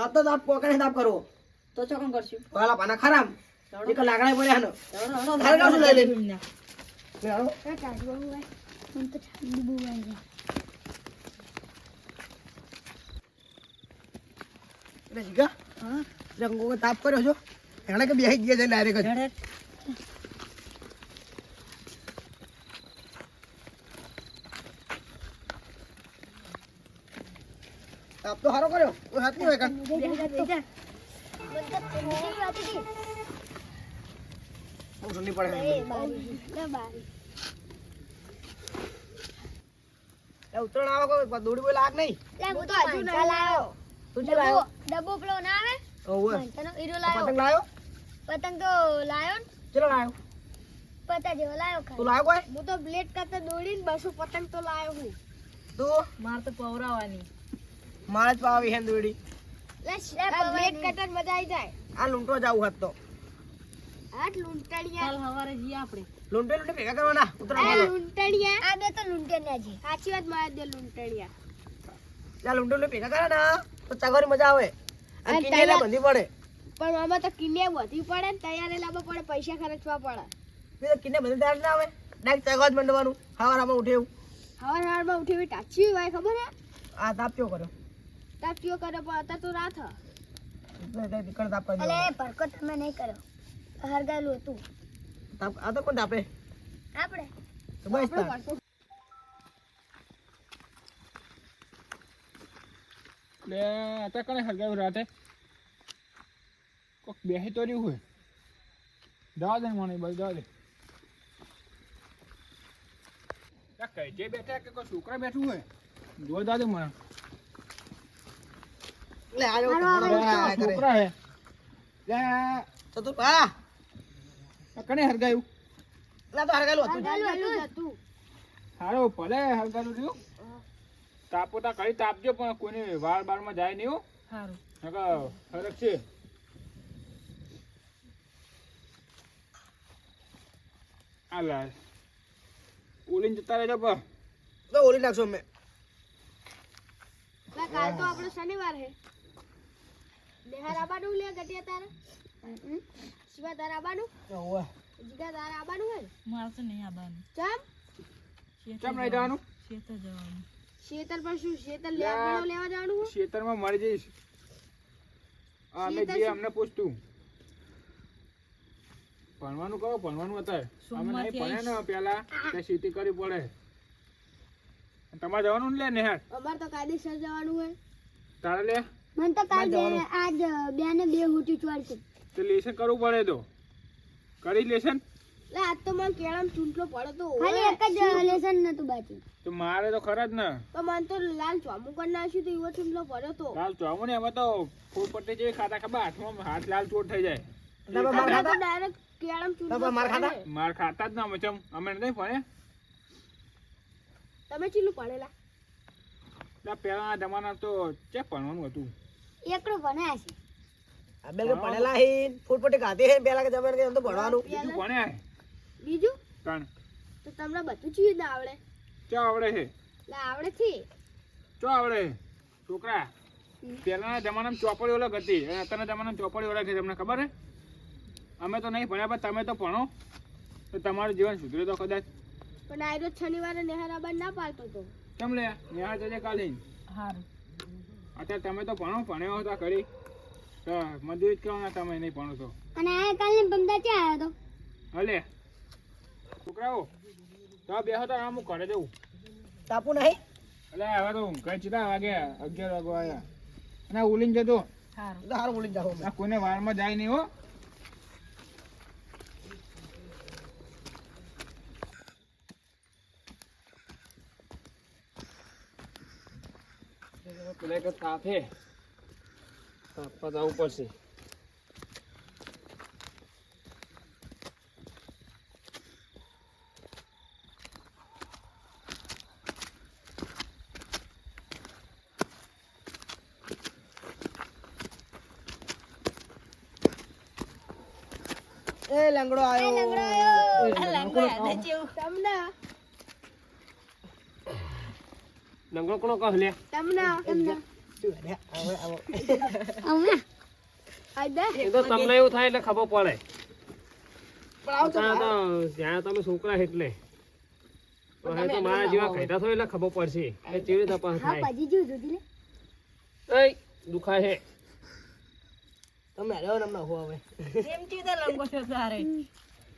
આ તો તાપ પોકણે તાપ કરવો તો ચોકન કરશું? વાલા પાના ખરામ. એક લાગણા પડ્યા હનો. હેડો, કાશું લઈ લે એટલે જીગા હા? રંગો તાપ કર્યો છો. એને કે બેહી ગયા છે ડાયરેક્ટ જ હેડ, હેડ. તાપ તો હારો કર્યો. કોઈ હાથ નહીં બહુ ઠંડી પડે. ઉત્તરાયણ આવે દોડી કોઈ લાગ નહીં તું જે ડબ્બો પેલો ના આવે ઓવે. પતંગ પતંગ તો લાયો? ને ચલો લાયો? પતા જેવો લાયો તું કોઈ? હું તો બ્લેડ કરતા દોડીને બસો પતંગ તો લાયો હું. તું? માર તો પવરાવાની. મારે જ પાવી હે દોડી બ્લેડ કટર મજા આવી જાય. આ લૂંટો જાવ હતો તો. હાથ લૂંટણિયા. કાલ હવારે જી આપણે. લૂંટે લૂંટે ભેગા કરવાના આ ઉત્તરાયણ લૂંટણિયા. આ બે તો લૂંટણિયા છે સાચી વાત મારા દે લૂંટણિયા. ત્યાં લૂંટો લૂંટે ભેગા કરે ને તો ચગવાની મજા આવે. અને કિનેલા બંધી પડે. પણ આમાં તો કિને વધી પડે ને તૈયારી લાવવા પડે પૈસા ખર્ચવા પડે. તો કિંજે બંધી તૈયાર ના આવે. ડાક ચગવા જ મંડવાનું. હવારમાં ઉઠે એવું. હવાર હવારમાં ઉઠી ઉઠી ટાચી હોય ખબર હે? આ તાપ કેવો કર્યો? તાપીઓ કરે પણ અત્યારે તો રાત હ તાપ કરી તમે નહીં કર્યો હરગાયેલું હતું. આ તો કોણ તાપે? આપણે. લે અત્યારે કને હરગાયું રાતે? કોક બેસી તો રહ્યું હોય. દાદે દે મને બસ જવા દે. કઈ જે બેઠા કે કોઈ છોકરા બેઠું હોય જોવા દાદે દે મને. લે આ જો તમારો લે, આ આ કરે. છોકરા હે. લે તો તું હા. આ કને હરગાયું? લે તો હરગાયેલું હતું. હતું સારું ભલે હરગાયું રહ્યું. તાપો કરી તાપજો પણ કોઈને વાળ બાળમાં જાય નહીં હો. સારું ફરક છે. આ ઓલીને જતા રહેજો પણ. તો ઓલી નાખશો મેં કાલ તો આપણો શનિવાર હે. દેહાર આબાનું લે ગટિયા તારે? શિવા તારે આબાનું? ઓવે જીગા તારે આબાનું હે મારે તો નહીં આવવાનું ચમ? શેતર નહીં જવાનું? શેતર જવાનું. શેતર પર શું? શેતર લેવા લેવા જવાનું હે? ખેતરમાં મળી જઈશ. અમે જે અમને પૂછતું. ભણવાનું કહો ભણવાનું અત્યારે. અમે નહીં સોમવારથી ને પેલા તે ખેતી કરવી પડે. તમારે જવાનું ને લે નેહાર? અમારે તો કાયદેસર જવાનું હોય. તારે લે? મને તો કાલ બે- આજ બે ને બે હુટી ચોરતી તો લેસન કરવું પડે તો. કરી લેસન લે આજ તો મને કેળામ ચૂંટલો પડે તો ખાલી એક જ લેસન નતું બાકી. તો મારે તો ખરા જ ને. તો મને તો લાલ ચોમુ કરી નાખ્યું તો એવો ચૂંટલો પડે તો. લાલ ચોમુ ને એમાં તો ફૂલ પટ્ટી જેવી ખાતા ખબર હાથમાં હાથ લાલ ચોટ થઈ જાય. તમે માર ખાતા ડાયરેક્ટ કેળામ ચૂંટલો તમે માર ખાતા? માર ખાતા જ ના મચમ અમે નહીં ભણ્યા. તમે ચીલું પડેલા પેલા જમાના તો ચેક ભણવાનું હતું. એકડો ભણ્યા છે. આ કે ભણેલા હે ફૂટપટ્ટી ખાધી હે પેલા કે જમાને કે તો ભણવાનું. બીજું ભણ્યા બીજું? ત્રણ તો તમને બધું ચીજ આવડે. ચો આવડે છે લે આવડે છે. ચો આવડે છોકરા પહેલાના જમાનામાં ચોપડી અલગ હતી અને અત્યારના જમાનામાં ચોપડી ઓળખ છે તમને ખબર છે અમે તો નહીં ભણ્યા પણ તમે તો ભણો. તો તમારું જીવન સુધરે તો કદાચ. પણ આયરો શનિવારે નેહરાબાદ ના પાડતો તો. કેમ લે? નિહાળ જજે કાલે સારું અત્યારે તમે તો ભણો ભણ્યો હતા ખરી તો મજૂરી જ કરવાના તમે નહીં ભણો તો? અને આ કાલને બમદા ક્યાં આવ્યો હતો હલે છોકરાઓ તો બેહો તો આમ હું ઘરે જવું તાપુ નહીં? એટલે હવે તો ઘરે કેટલા વાગ્યા અગિયાર વાગવા આવ્યા. અને ઉલીન ઉલીને જતો સારું સારું ઉલીન જાવ કોઈને વારમાં જાય નહીં હો. પેલા તાપે તાપવા જવું પડશે. એ લંગડો આવ્યો તમને લંગડો કોનો કહે લે? તમને તમને. હવે આવો. અમે આ દે. એ તો તમને એવું થાય એટલે ખબર પડે. પણ આવો તો ત્યાં તો ત્યાં તમે છોકરા એટલે. હવે તો મારા જેવા કહેતા થયો એટલે ખબર પડશે. તપાસ હા થાય? એય, દુખાય તમે હો હવે? એમ છો તારે?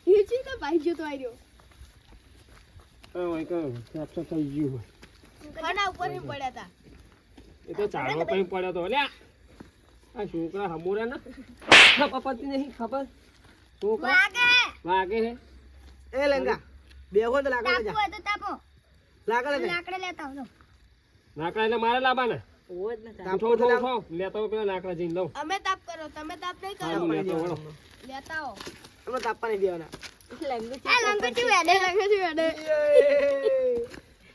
હિચી તો ભાઈ જો તો આર્યો હવે વળી સાફ સાફ થઈ ગયું. ખાના ઉપરની પડ્યા તા. એ તો ચાળો કઈ પડ્યો તો. લ્યા આ છોકરા હમોરા ના ખબર પડતી નહીં ખબર? છોકરા વાગે. વાગે હે. એ લંગા બેગો તો લાકડા જા. તો તાપો. લાકડા લે લાકડે લેતા આવો લાકડા એટલે મારે લાવવાના. ઓજ ને ઉઠો ઉઠો ઉઠો. પેલા લાકડા જઈને લઉં. અમે તાપ કરો તમે તાપ નહીં કરો. લેતો લેતા આવો. તમે તાપવા નહીં દેવાના. લંગોટી વેડે લંગોટી વેડે.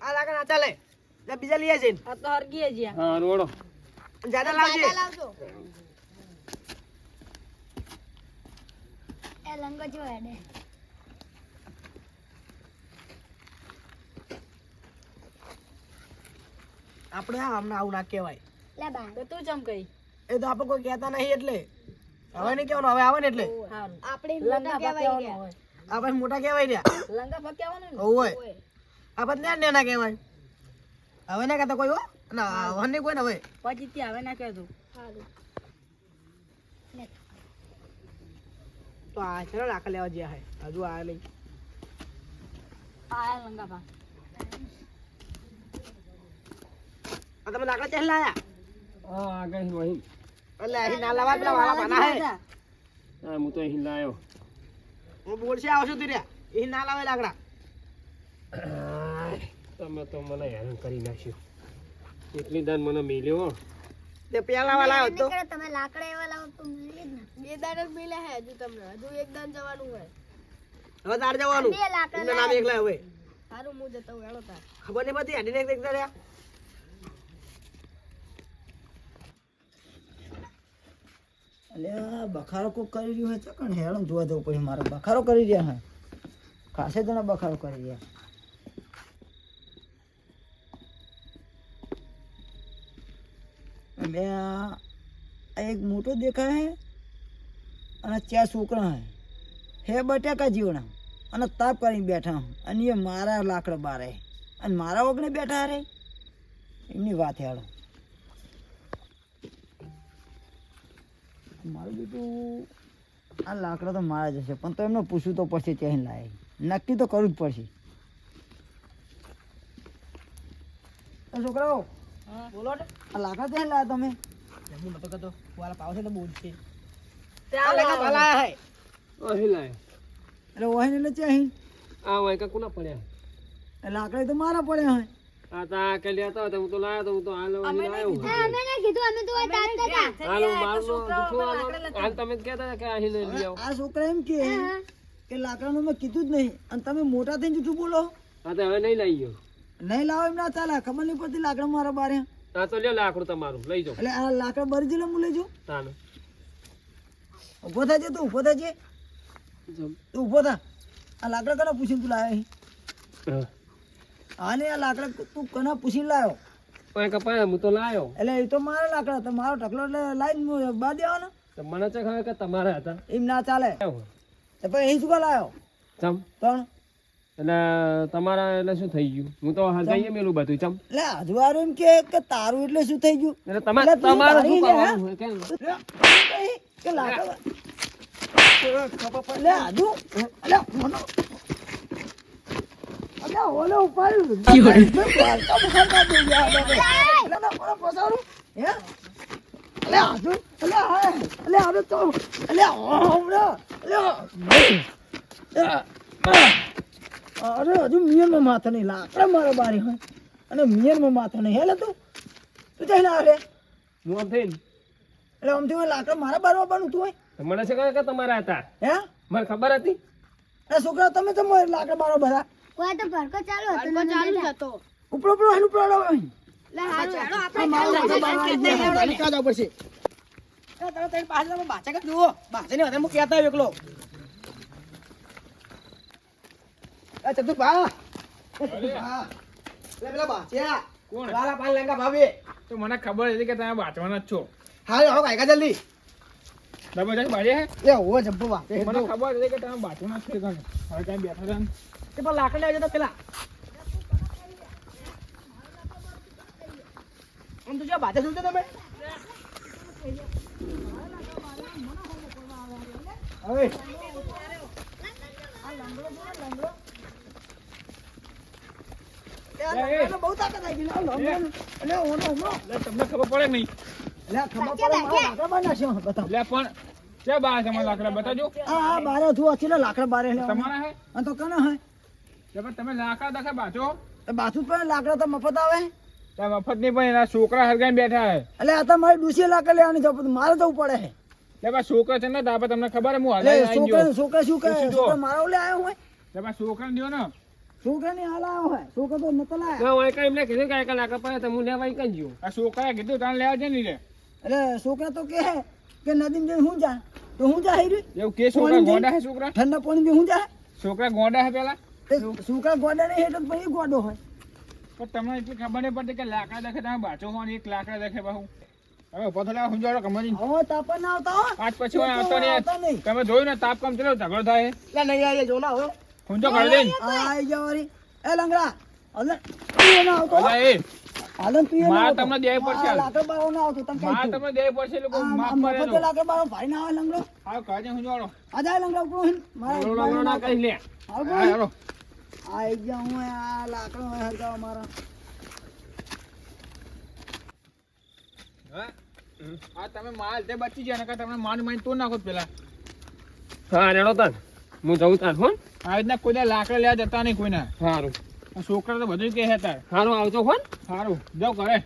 આ લાકડા ના ચાલે જા બીજા લઈ આવજે આ તો હરગી જ્યા. હા રોડો. જાડા લાવજે દાદા લાવજો એ લંગો જો વેડે આપણે આ હમણાં આવું ના કહેવાય. લે બા. તો તું જમ કઈ એ તો આપણે કોઈ કહેતા નહીં એટલે. હવે નહીં કહેવાનું હવે આવે ને એટલે. આપણે લંગા મોટા કહેવાય પક્યાવાનું આપણે મોટા કહેવાય રહ્યા. લંગા પક્યાવાનું ને? હોય. આપણે ત્યાં ને ના કહેવાય. હવે ના કહેતા કોઈ હો. ના હવે નહીં કોઈ ને હવે પછી ત્યાં હવે ના કહેતું. સારું. તો આ છે ને લાકડા લેવા જ્યાં હે. હજુ આયા નહીં આયા લંગા પા આ તમે લાકડા ચહેલા આયા હા આગળ વહી એટલે અહીં ના લાવા પેલા વાળા પાના હે. હા હું તો અહીં લાયો. હું બોલશે આવશું તું રહ્યા એ ના લાવે લાકડા. તમે તો મને હેરાન કરી નાખ્યો. એટલી દાન મને મેલ્યો તે પેલા વાળા આવ્યો તમે લાકડા એવા લાવો તો દાન જ બે મિલે હે હજુ તમને. હજુ એક દાન જવાનું હોય. હવે તાર જવાનું. બે લાકડા ના નામ એકલા હવે. સારું હું જતો હું હેડો તાર. ખબર નહીં પડતી હેડીને એક દેખતા રહ્યા. અલ્યા બખારો કોક કરી રહ્યો હે ચકણ હેળમ જોવા જવું પછી મારે. બખારો કરી રહ્યા હે? ખાસે જણા બખારો કરી રહ્યા. આ એક મોટો દેખાય હે અને ચાર છોકરા હે. હે બટાકા જીવણા. અને તાપ કરીને બેઠા હું. અને એ મારા લાકડા બારે. અને મારા ઓગણે બેઠા રે. એમની વાત હેળ મારું બેટું, આ લાકડા તો મારા જશે પણ તો એમને પૂછવું તો પડશે ત્યાં લાય નક્કી તો કરવું જ પડશે. છોકરાઓ બોલો ને. આ લાકડા તમે. હું નતો કતો વાલા પાવ છે તો બોલ છે ત્યાં લેખા પાલા હે અહીં લાયો ઓહી એટલે આ વાયકા કોના પડ્યા? એ લાકડા તો મારા પડ્યા હોય આ તા કે લેતા હતા હું તો લાયો તો હું તો હાલ લાયો અમે ના કીધું અમે તો તાપતા હતા. હાલો મારનો દુખો હાલો? હાલ તમે કહેતા કે અહીં લઈ લ્યો આ છોકરા એમ કે કે લાકડાનું મેં કીધું જ નહીં. અને તમે મોટા થઈને જૂઠું બોલો. હા તો હવે નહીં લઈ ગયો. નહીં લાવો એમ ના ચાલે ખબર નહીં પડતી લાકડા મારા બારે. ના તો લ્યો લાકડું તમારું લઈ જાઓ. એટલે આ લાકડા બરી જેલા હું લઈ જાઉં? તાને. ઊભો થાય છે તું ઊભો થાય છે તું ઊભો થા. આ લાકડા કના પૂછીને તું લાવ્યો? હા. ને આ લાકડા તું કના પૂછીને લાવ્યો પણ કપાય હું તો લાવ્યો એટલે એ તો મારા લાકડા તો મારો ઢકલો લાવીને લાઈન બા દેવાનો. તો મને ચખાવે કે તમારા હતા? એમ ના ચાલે. પછી અહીં શું લાવ્યો ચમ ત્રણ એટલે તમારા એટલે શું થઈ ગયું? હું તો હરગાઈએ મેલું બધું ચમ. લે હજુ એમ કે કે તારું એટલે શું થઈ ગયું? એટલે તમારે તમારે શું કરવાનું હોય કેમ? કે લાકડા લે આજુ લે મોનો અલે ઓલો ઉપાડ્યું પાલકા બહાર દે યાર. અલે ના મને પસારું હે? અલે આજુ અલે આ અલે આને તો અલે ઓમરા અલે અરે હજુ મિયનમાં માથા નહીં. લાકડા મારા બારી હોય અને મિયરમાં માથા નહીં. હેલે તું. તું જઈને આવે હું આમ થઈને? એટલે આમથી હોય લાકડા મારા બાર બનું તું હોય મને છે કે તમારા હતા? હે? મને ખબર હતી? અરે છોકરા તમે તો મોય લાકડા બારો બધા. કોઈ તો ભરકો ચાલુ હતો ચાલુ હતો. ઉપરો ઉપરો હાલું હેડો આપણે તમે બાચા કાં જુઓ. બાચાની વધારે હું કહેતા એકલો. એ ચતુર ભા એ ચતુર ભા લે પેલા બાચ્યા કોણ? લાલા પાન લેંગા ભાભી. તો મને ખબર હતી કે તમે બાચવાના જ છો. હા આવો કાયકા જલ્દી. જબરજસ્ત બાજે એ હોવો જબ્બો વાંચે. મને ખબર હતી કે તમે બાચવાના જ છો કણ. હવે કાંઈ બેઠા હતા કે પણ લાકડી લેવા જતા પેલા. આમ તો જો બાજે શું તમે. હવે. એ, એ. બહુ તાકાત આવી ગઈ. લાવ, લાવ, લાવ. અલે ઓનો ઓનો. તમને ખબર પડે નહીં? લે ખબર પડે મારા લાકડા બતાવ. લે પણ ક્યાં બહાર છે લાકડા? બતાજો. આ આ બારે લાકડા તમારા હે? તો કને હે? પણ તમે લાકડા દેખા બાચો. બાથું પણ લાકડા તો મફત આવે? ત્યાં મફત નહીં પણ એના છોકરા હરગાઈ બેઠા હે. એટલે આ તો મારી ડૂસી લાકડા લેવાની જવું મારે જવું પડે હે. એટલે છોકરા છે ને તમને ખબર હે હું એટલે હરગાઈ છોકરા છોકરા શું કહે. છોકરા મારા ઓલે આવ્યો હોય? લે પણ છોકરાને ને. છોકરા ની હાલ આવ્યો હોય છોકરા તો નતો લાયા ના હું કઈ એમને કીધું કે આ લાકડા પડે તો હું લેવા કઈ ગયો. આ છોકરાએ કીધું તને લેવા છે ને રે એટલે છોકરા તો કે હે કે નદીમાં જઈને હું જા. તો હું જા હેરી? એવું કે છોકરા ગોડા હે છોકરા ઠંડા પાણી હું જા. છોકરા ગોડા હે પેલા? છોકરા ગોડા નહીં હેઠળ પછી ગોડો હોય. પણ તમને એટલી ખબર નહીં પડતી કે લાકડા દેખે તમે બાચો હો ને એક લાકડા દેખે બહુ. હવે ઊભો સમજાવો કમરી હવે તાપા ના આવતા હો. આજ પછી હું આવતો નહીં. તમે જોયું ને તાપ કમ ચલો ઝઘડો થાય? લે નહીં આવી જો ના હવે તો કરી દઈ આઈ જા વળી. એ લંગડા હાલે. તું ના આવતો. અલા હાલે તું ના. તમને દેવી પડશે. લાકડા બારો ના આવતો તમે દો. તમને દેવી પડશે લોકો માફ કરે મફતે લાકડા બારો ભાઈ ના આવે લંગડો. હા કાજે હું જોડો આ જાય લંગડા ઉપરો હિન. મારા લંગડો ના ના કહી લે. હેરો આઈ જા હું આ લાકડો હોય હરગાવા મારા. હા? તમે માલ તે બચી જાય નકર તમને માન માન તો નાખો પેલા. હા રેડો તન. હું જઉં તાન હો. આ રીતના કોઈને લાકડા લેવા જતા નહીં કોઈને. સારું. છોકરા તો બધું કહે તાર. સારું આવજો ફોન સારું જાઓ કરે